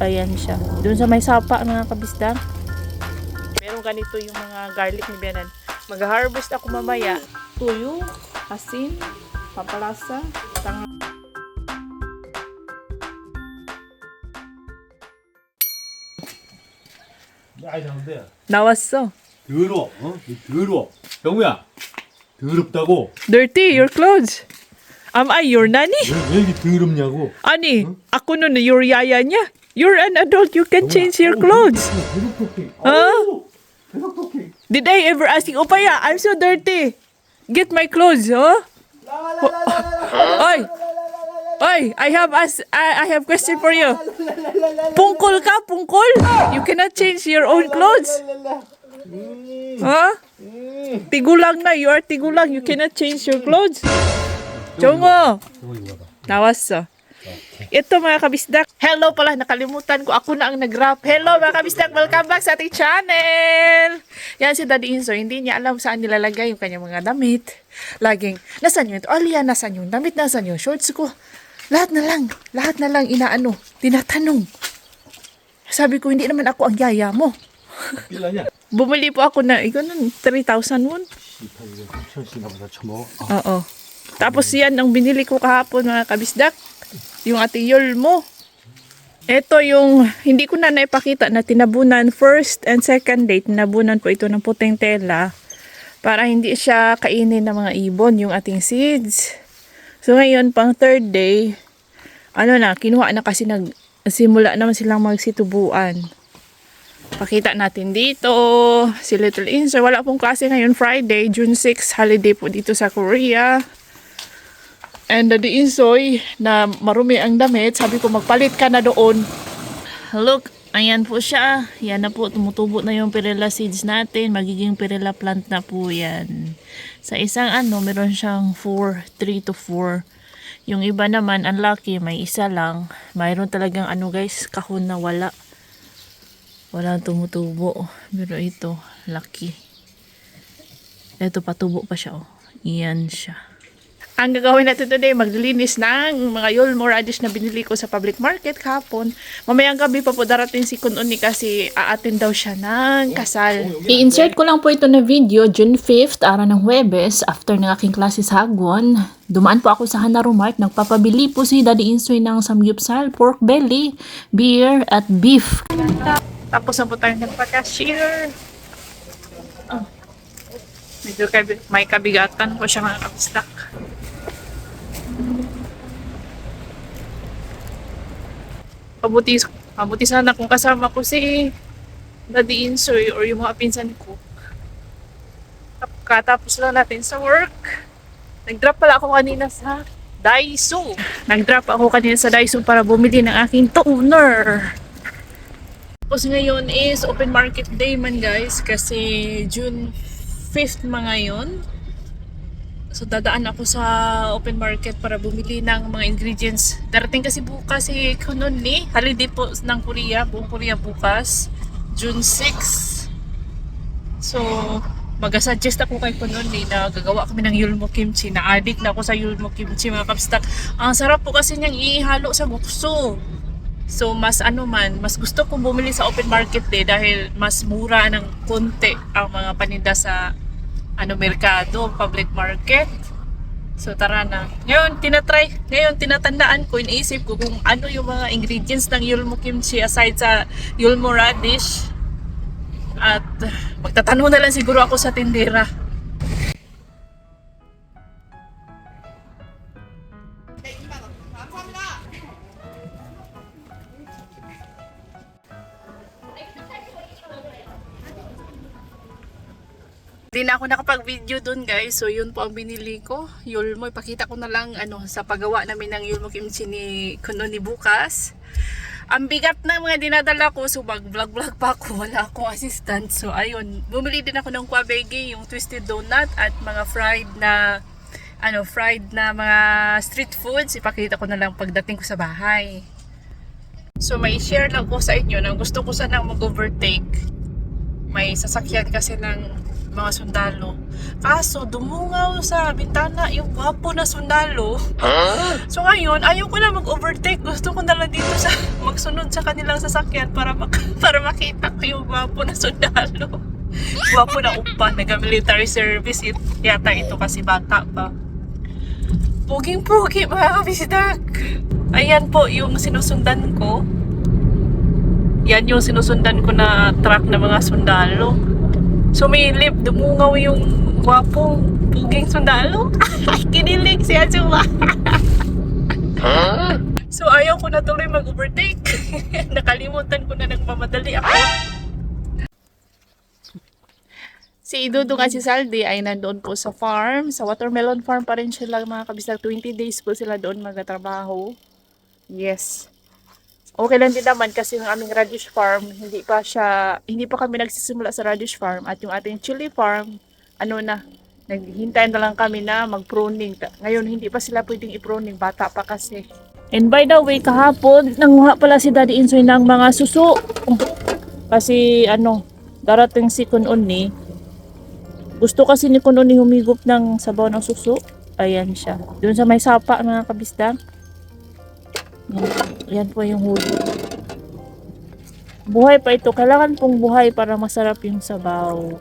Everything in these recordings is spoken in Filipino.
Ayan siya. Doon sa may sapa mga kabisda. Meron ganito yung mga garlic ni Bianan. Mag-harvest ako mamaya. Tuyo, asin, papalasa, tang 아이 나온데 Nawas어. 더러워 어? 더러워 영우야 더럽다고 Dirty, your clothes. Am I your nanny? 왜, 왜 이렇게 더럽냐고 Ani, ako nun, your yaya niya. You're an adult, you can change your clothes. 대독독해 어? 대독독해 Did I ever ask you, Opaya, I'm so dirty. Get my clothes, huh? Oy! Oy, I have as I, I have question for you. Pungkol ka, pungkol? You cannot change your own clothes. Huh? Tigulang na, you are tigulang. You cannot change your clothes. Jongo, 영우 이거 봐봐 nawasо. Ito mga kabisdak, hello pala, nakalimutan ko, ako na ang nag-rap. Hello mga kabisdak, welcome back sa ating channel! Yan si Daddy Inso, hindi niya alam saan nilalagay yung kanyang mga damit. Laging, nasan yun? Oh, Lian, nasan yun? Damit, nasan yun? Shorts ko. Lahat na lang, lahat na lang inaano, tinatanong. Sabi ko, hindi naman ako ang yaya mo. Ilan niya? Bumili po ako na, ikaw nun, 3,000 won. Oo. Tapos yan ang binili ko kahapon mga kabisdak. Yung ating yulmo. Ito yung hindi ko na naipakita na tinabunan first and second day. Tinabunan po ito ng puting tela para hindi siya kainin ng mga ibon yung ating seeds. So ngayon pang third day, ano na, kinuha na kasi nag simula naman silang magsitubuan. Pakita natin dito, si Little Inso. Wala pong klase ngayon Friday, June 6, holiday po dito sa Korea. And the Insoy na marumi ang damit, sabi ko magpalit ka na doon. Look, ayan po siya. Yan na po, tumutubo na yung perilla seeds natin. Magiging perilla plant na po yan. Sa isang ano, meron siyang 4, 3 to 4. Yung iba naman, unlucky, may isa lang. Mayroon talagang ano guys, kahon na wala. Walang tumutubo. Pero ito, lucky. Ito, patubo pa siya, oh. Iyan siya. Ang gagawin natin today, maglilinis ng mga yulmo radish na binili ko sa public market kahapon. Mamayang gabi pa po darating si Kununi kasi aatin daw siya ng kasal. I-insert ko lang po ito na video June 5th, araw ng Huwebes, after ng aking klase sa Hagwon. Dumaan po ako sa Hanaro Mart, nagpapabili po si Daddy Insoy ng samgyupsal, pork belly, beer, at beef. Tapos na po tayo nagpa-cashier. Oh. Medyo kabi- may kabigatan po siya mga kabistak. Pabuti, pabuti sana kung kasama ko si Daddy Insoy or yung mga pinsan ko. Tap- Katapos lang natin sa work. Nag-drop pala ako kanina sa Daiso. Nag-drop ako kanina sa Daiso para bumili ng aking toner. Tapos ngayon is open market day man guys kasi June 5th mga ngayon. So dadaan ako sa open market para bumili ng mga ingredients. Darating kasi bukas si Kunon ni holiday po ng Korea, buong Korea bukas, June 6. So mag-suggest ako kay Kunon ni na gagawa kami ng yulmo kimchi. Na-addict na ako sa yulmo kimchi mga kapstak. Ang sarap po kasi niyang ihalo sa gukso. So, mas ano man, mas gusto kong bumili sa open market day dahil mas mura ng konti ang mga paninda sa ano merkado, public market. So, tara na. Ngayon, tinatry, ngayon, tinatandaan ko, iniisip ko kung ano yung mga ingredients ng yulmo kimchi aside sa yulmo radish. At magtatanong na lang siguro ako sa tindera. Nakapag-video dun guys. So yun po ang binili ko. Yulmo. Ipakita ko na lang ano, sa paggawa namin ng Yulmo Kimchi ni Kuno ni bukas. Ang bigat na mga dinadala ko. So mag-vlog-vlog pa ako. Wala akong assistant. So ayun. Bumili din ako ng kwabegi, yung twisted donut at mga fried na ano, fried na mga street foods. Ipakita ko na lang pagdating ko sa bahay. So may share lang ko sa inyo na gusto ko sanang mag-overtake. May sasakyan kasi ng mga sundalo. Kaso, dumungaw sa bintana yung gwapo na sundalo. So ngayon, ayaw ko na mag-overtake. Gusto ko na lang dito sa magsunod sa kanilang sasakyan para mak para makita ko yung gwapo na sundalo. gwapo na upa, nag-military service. It, yata ito kasi bata pa. Puging-pugi mga kabisdak. Ayan po yung sinusundan ko. Yan yung sinusundan ko na truck ng mga sundalo. Sumilip, dumungaw yung gwapong puging sundalo. Kinilig si Ajuma. so, ayaw ko na tuloy mag-overtake. Nakalimutan ko na nagmamadali ako. Si Idudong at si Saldi ay nandoon po sa farm. Sa watermelon farm pa rin sila mga kabisag. 20 days po sila doon magtatrabaho. Yes. Okay lang din naman kasi yung aming radish farm, hindi pa siya, hindi pa kami nagsisimula sa radish farm at yung ating chili farm, ano na, naghihintay na lang kami na mag-pruning. Ngayon, hindi pa sila pwedeng i-pruning, bata pa kasi. And by the way, kahapon, nanguha pala si Daddy Insoy ng mga suso. Kasi, ano, darating si Kununi. Gusto kasi ni Kununi humigop ng sabaw ng suso. Ayan siya. Doon sa may sapa, mga kabisdang. Yan, yan po yung huli. Buhay pa ito. Kailangan pong buhay para masarap yung sabaw.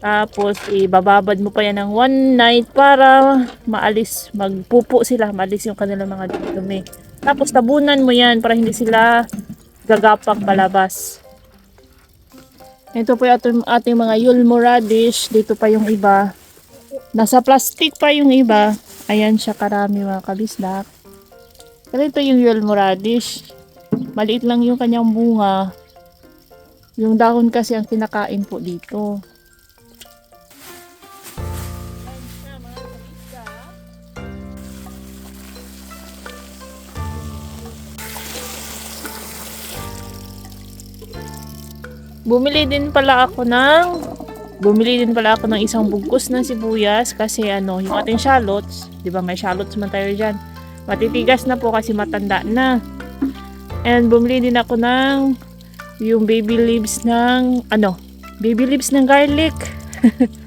Tapos, ibababad mo pa yan ng one night para maalis, magpupo sila, maalis yung kanilang mga dumi. Tapos, tabunan mo yan para hindi sila gagapang palabas. Ito po yung ating, mga yulmo radish. Dito pa yung iba. Nasa plastic pa yung iba. Ayan siya karami mga kabisdak. Pero ito yung yulmo radish. Maliit lang yung kanyang bunga. Yung dahon kasi ang kinakain po dito. Bumili din pala ako ng bumili din pala ako ng isang bugkos ng sibuyas kasi ano, yung ating shallots, 'di ba may shallots man tayo diyan. Matitigas na po kasi matanda na. And bumili din ako ng yung baby leaves ng ano, baby leaves ng garlic.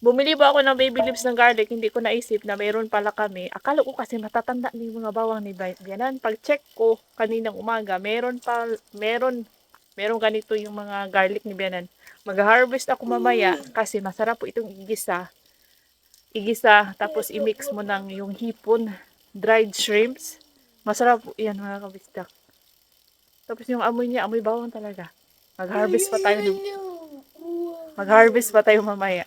Bumili ba ako ng baby leaves ng garlic, hindi ko naisip na mayroon pala kami. Akala ko kasi matatanda ni mga bawang ni Bianan. Pag check ko kaninang umaga, meron pa, meron, meron ganito yung mga garlic ni Bianan. Mag-harvest ako mamaya kasi masarap po itong igisa. Igisa, tapos i-mix mo ng yung hipon, dried shrimps. Masarap po yan mga kabistak. Tapos yung amoy niya, amoy bawang talaga. Mag-harvest pa tayo. Mag-harvest pa tayo mamaya.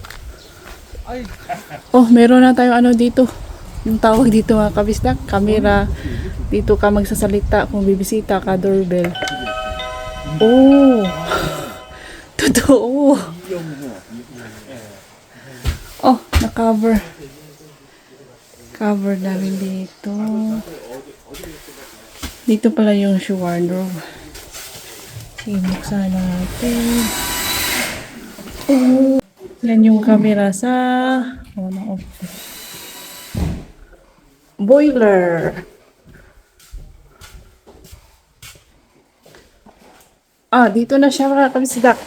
Oh, meron na tayong ano dito. Yung tawag dito mga kabisdak, camera. Dito ka magsasalita kung bibisita ka, doorbell. Oh. Totoo. Oh, na-cover. Cover namin dito. Dito pala yung shoe wardrobe. Sige, buksan natin. Oh. Yan yung camera sa oh, na off. Boiler. Ah, dito na siya mga kabisdak.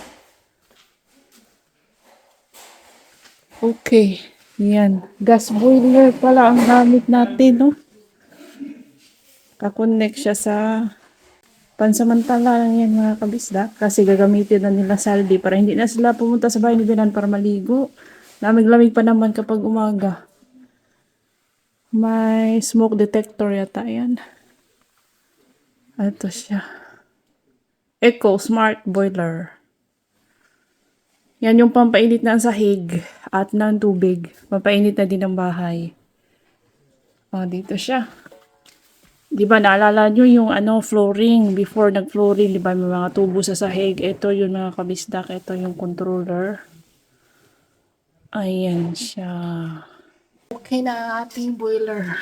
Okay. Yan. Gas boiler pala ang gamit natin, no? Kakonect siya sa pansamantala lang yan mga kabisdak kasi gagamitin na nila saldi para hindi na sila pumunta sa bahay ni Benan para maligo. Lamig-lamig pa naman kapag umaga. May smoke detector yata yan. Ito siya. Eco Smart Boiler. Yan yung pampainit ng sahig at ng tubig. Pampainit na din ng bahay. O, dito siya. Di ba naalala nyo yung ano flooring before nag-flooring, di ba may mga tubo sa sahig. Ito yung mga kabisdak, ito yung controller. Ayan siya. Okay na ating boiler.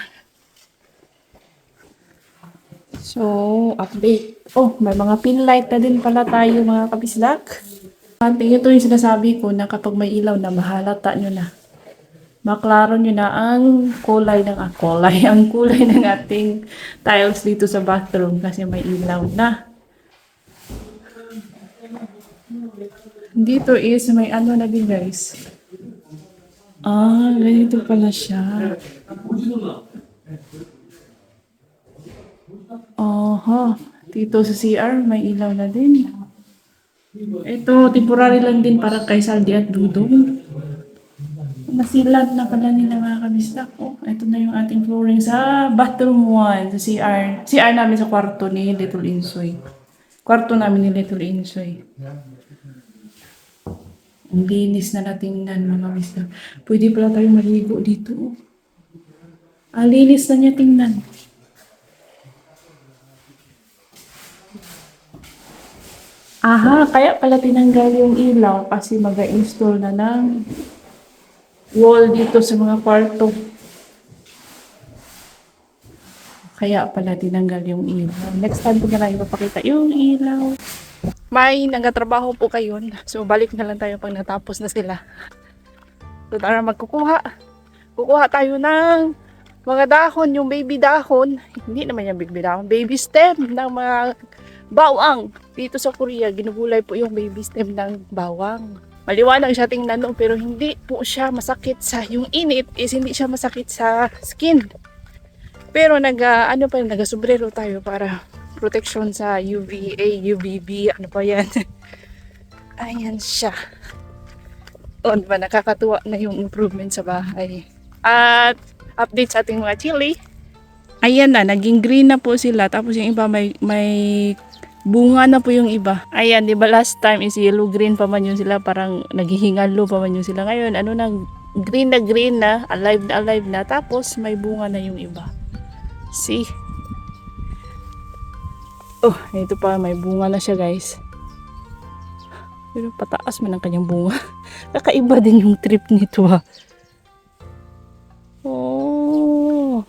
So, update. Oh, may mga pin light na din pala tayo mga kabisdak. At ito yung sinasabi ko na kapag may ilaw na mahalata nyo na. Maklaro nyo na ang kulay ng ah, ang kulay ng ating tiles dito sa bathroom kasi may ilaw na. Dito is may ano na din guys. Ah, ganito pala siya. Aha. Dito sa CR, may ilaw na din. Ito, temporary lang din para kay Saldi at Dudong. Nasilan na pala nila mga kabisdak ko. Ito na yung ating flooring sa bathroom 1, sa CR. CR namin sa kwarto ni Little Insoy. Kwarto namin ni Little Insoy. Ang linis na natingnan mga kabisdak. Pwede pala tayo maligo dito. oh. Ang linis na niya tingnan. Aha, kaya pala tinanggal yung ilaw kasi mag-install na ng wall dito sa mga kwarto. Kaya pala tinanggal yung ilaw. Next time ko na lang ipapakita yung ilaw. May nagatrabaho po kayo. So, balik na lang tayo pag natapos na sila. So, tara magkukuha. Kukuha tayo ng mga dahon, yung baby dahon. Hindi naman yung baby dahon. Baby stem ng mga bawang. Dito sa Korea, ginugulay po yung baby stem ng bawang. Maliwanag siya tingnan noon pero hindi po siya masakit sa yung init is hindi siya masakit sa skin. Pero nag ah, ano pa naga sombrero tayo para protection sa UVA, UVB, ano pa yan. Ayan siya. On ba nakakatuwa na yung improvement sa bahay. At update sa ating mga chili. Ayan na, naging green na po sila. Tapos yung iba may, may bunga na po yung iba. Ayan, di ba last time is yellow green pa man yun sila. Parang naghihingalo pa man yun sila. Ngayon, ano na, green na green na, alive na alive na. Tapos may bunga na yung iba. See? Oh, ito pa, may bunga na siya guys. Pero pataas man ang kanyang bunga. Kakaiba din yung trip nito ha. Oh.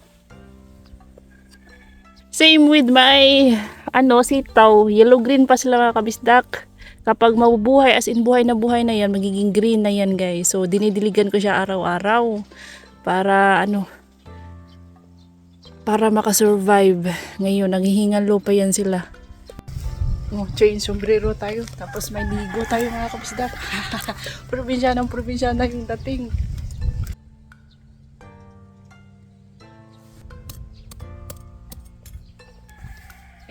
Same with my ano, sitaw. Yellow green pa sila mga kabisdak. Kapag mabubuhay, as in buhay na buhay na yan, magiging green na yan guys. So, dinidiligan ko siya araw-araw. Para ano, para makasurvive. Ngayon, naghihingalo pa yan sila. Oh, chain sombrero tayo. Tapos may ligo tayo mga kabisdak. probinsya ng probinsya na yung dating.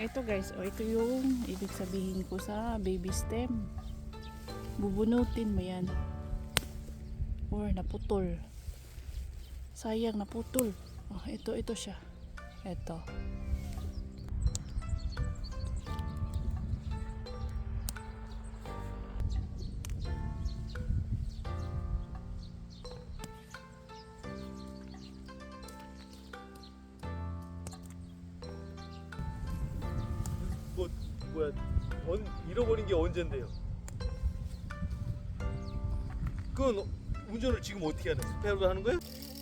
Ito guys, oh, ito yung ibig sabihin ko sa baby stem. Bubunutin mo yan. Or naputol. Sayang naputol. Oh, ito, ito siya. Ito. 언젠데요? 그건 어- 운전을 지금 어떻게 하는? 스페어로 하는? 이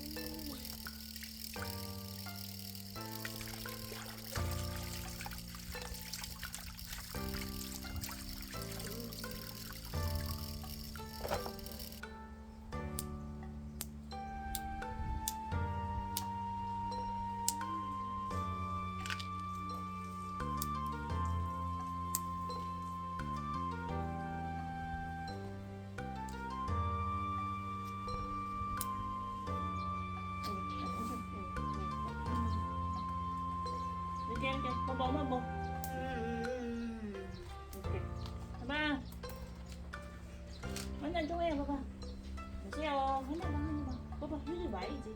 보세요? 하나 봐 하나 봐 봐봐 여기 와야지.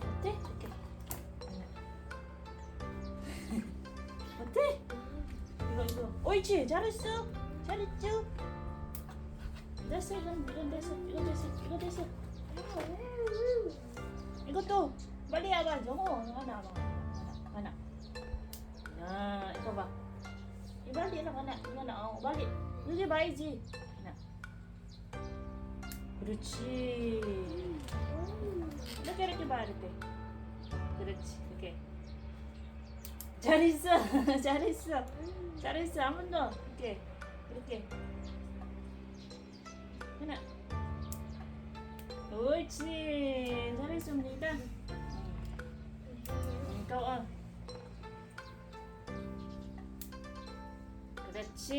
어때? 이렇게. 어때? 이거 이거. 옳지. 잘했어. 잘했죠? 됐어 이건 이건 됐어. 이거 됐어. 이거 됐어. 이것도 빨리 와봐. 저거 하나 하나 하나. 하나. 이거 봐. 이거 빨리 이거 하나 어 빨리 여기 봐야지. 하나 그렇지. 이렇게 이렇게 봐 이렇게. 그렇지 이렇게. 잘했어 잘했어 잘했어. 한 번 더 이렇게 이렇게. 하나. 옳지 잘했습니다. 응, 또 어. 그렇지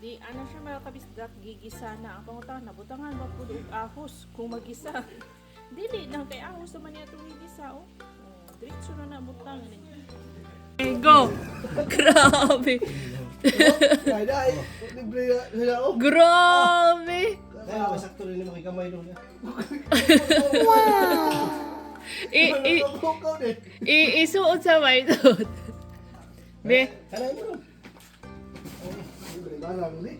Di ano siya mga kabisdak gigisa na ang pangutan nabutangan mapud og ahos kung magisa. Dili nang kay ahos naman niya itong gigisa oh. Oh, diretso na nabutang ni. Okay, go. Grabe. Na ako. Grabe. Kaya masakto rin naman kay kamay doon. I, i, din. i, isuot sa white doon. Be, Kanay mo barang ni.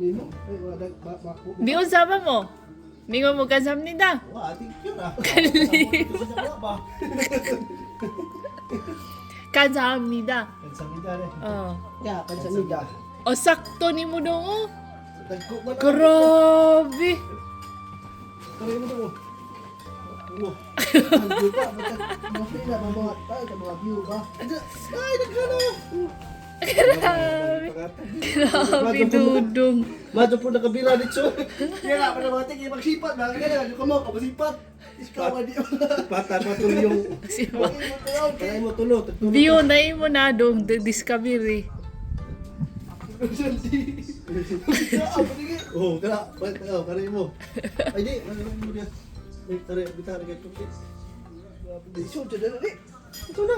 Nino, ay wala ba- bako. di usama mo. Mingo mo kasam ni da. Wah, thank you na. Kali. ba? Kasamnida. Kan sa mida ni. Oh. Ya, kan sa mida. O sakto ni mo dong oh. Grabe. Kanay mo doon. Oh. Ang sa mga view ba? Ay, nagkano. Grabe. Grabe dudong. Madyo po nakabila dito. Kaya nga, para mga tingin magsipat. Mga kaya, yung kamo, kapasipat. Ikaw, di Pata pa tuloy yung... Kaya mo tulo. View na mo na dong the discovery. Oh, kaya. Oh, kaya mo. Ay, di. Ano mo dia? Ay, tari, bitar kay tuloy. Di so, jadi ni. Ito na.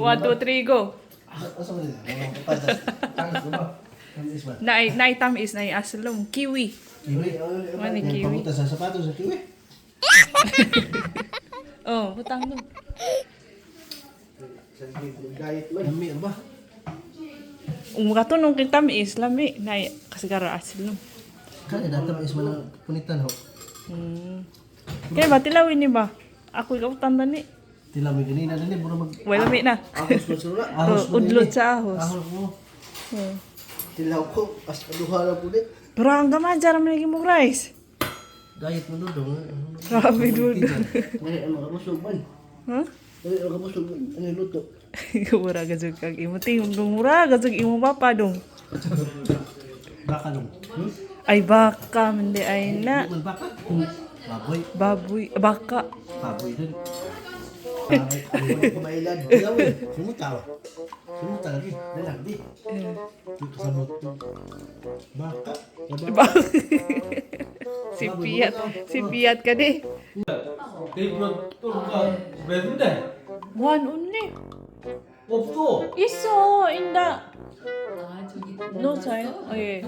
One, two, three, go. Isma. Nay, nay tamis, nay aslom. Kiwi. Kiwi. Yung kiwi? Pamunta sa sapatos sa kiwi. Oh, butang man. Lami ba? Kung katunong king tamis, lami. Nay, kasigara aslom. Kaya data mo isma ng punitan ho. Hmm. Kaya ba, tilawin ni ba? Ako ikaw tanda ni. Tila mo ganina din eh. Buro mag... Wala lami na. Ahos mo sila. Oh, udlot sa ahos. Ahos mo. Oh. Tilaw ko. As kaduha na din. Pero ang dyan naman naging mong rice. Gayet mo doon. dong. Grabe, dude. Dali ang mga busog man. Ha? Dali ang mga busog man. Ano luto? Mura gazog kag imo ting mura gazog imo papa dong. Baka. Hmm? Ay baka ay na. Di man baka? Hmm. Baboy. Baboy, baka. Baboy din. Pangit. Ano yung kumailan? Tilaw eh. Sumutaw. Sumutaw lagi. Dalang di. Dito sa moto. Baka. Ba si Piat, si Piat ka di. 테이프로 또 누가 왜 근데 One only. 없어 Iso inda. No say. Oye.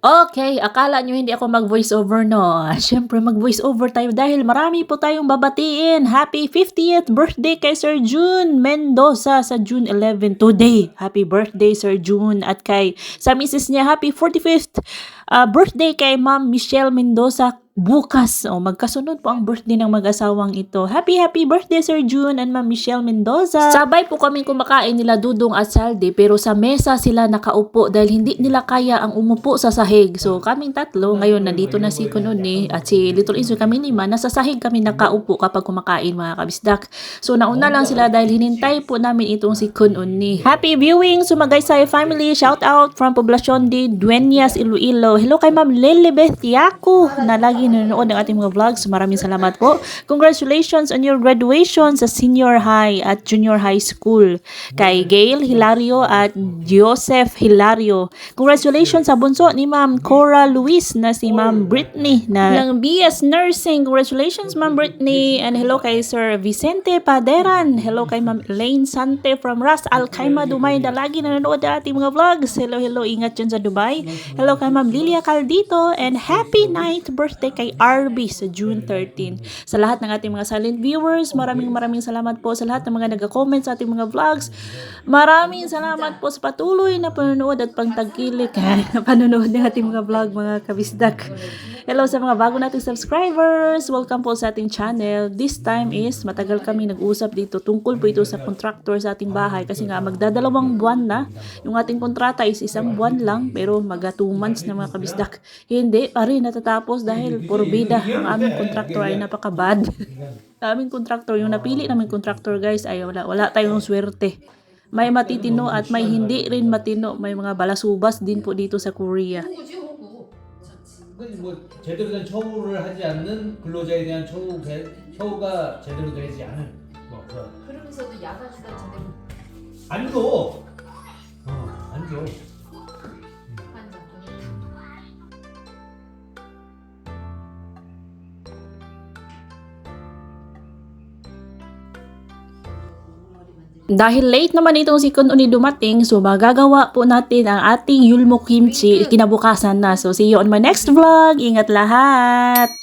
Okay, akala nyo hindi ako mag-voice over, no? Siyempre, mag-voice over tayo dahil marami po tayong babatiin. Happy 50th birthday kay Sir June Mendoza sa June 11 today. Happy birthday, Sir June. At kay sa misis niya, happy 45th uh, birthday kay Ma'am Michelle Mendoza bukas. O, magkasunod po ang birthday ng mag-asawang ito. Happy, happy birthday, Sir June and Ma'am Michelle Mendoza. Sabay po kaming kumakain nila Dudong at Saldi, pero sa mesa sila nakaupo dahil hindi nila kaya ang umupo sa sahig. So, kaming tatlo, ngayon nandito na si Kununi at si Little Inso, kami lima, nasa sahig kami nakaupo kapag kumakain mga kabisdak. So, nauna lang sila dahil hinintay po namin itong si Kununi. Happy viewing, Sumagaysay family. Shout out from Poblacion de Dueñas, Iloilo. Hello kay Ma'am Lilibeth Yaku na lagi nanonood ng ating mga vlogs. Maraming salamat po. Congratulations on your graduation sa senior high at junior high school. Kay Gail Hilario at Joseph Hilario. Congratulations sa bunso ni Ma'am Cora Luis na si Ma'am Britney na ng BS Nursing. Congratulations Ma'am Britney. And hello kay Sir Vicente Paderan. Hello kay Ma'am Elaine Sante from Ras Al Khaimah, Dubai na lagi nanonood ng ating mga vlogs. Hello, hello. Ingat dyan sa Dubai. Hello kay Ma'am Lilia Caldito. And happy ninth birthday kay RB sa June 13. Sa lahat ng ating mga silent viewers, maraming maraming salamat po sa lahat ng mga nag-comment sa ating mga vlogs. Maraming salamat po sa patuloy na panonood at pangtagkilik na panonood ng ating mga vlog mga kabisdak. Hello sa mga bago nating subscribers. Welcome po sa ating channel. This time is matagal kami nag-usap dito tungkol po ito sa contractor sa ating bahay kasi nga magdadalawang buwan na. Yung ating kontrata is isang buwan lang pero maga 2 months na mga kabisdak. Hindi pa rin natatapos dahil puro bida ang aming contractor ay napakabad. aming contractor, yung napili namin contractor guys ay wala, wala tayong swerte. May matitino at may hindi rin matino. May mga balasubas din po dito sa Korea. 그뭐 제대로 된 처우를 하지 않는 근로자에 대한 처우 개- 처우가 제대로 되지 않은 뭐 그런 그러면서도 야간 수당 제대로 안 줘. 어, 안 줘. Dahil late naman itong si Kun Uni dumating, so magagawa po natin ang ating Yulmo Kimchi kinabukasan na. So see you on my next vlog. Ingat lahat!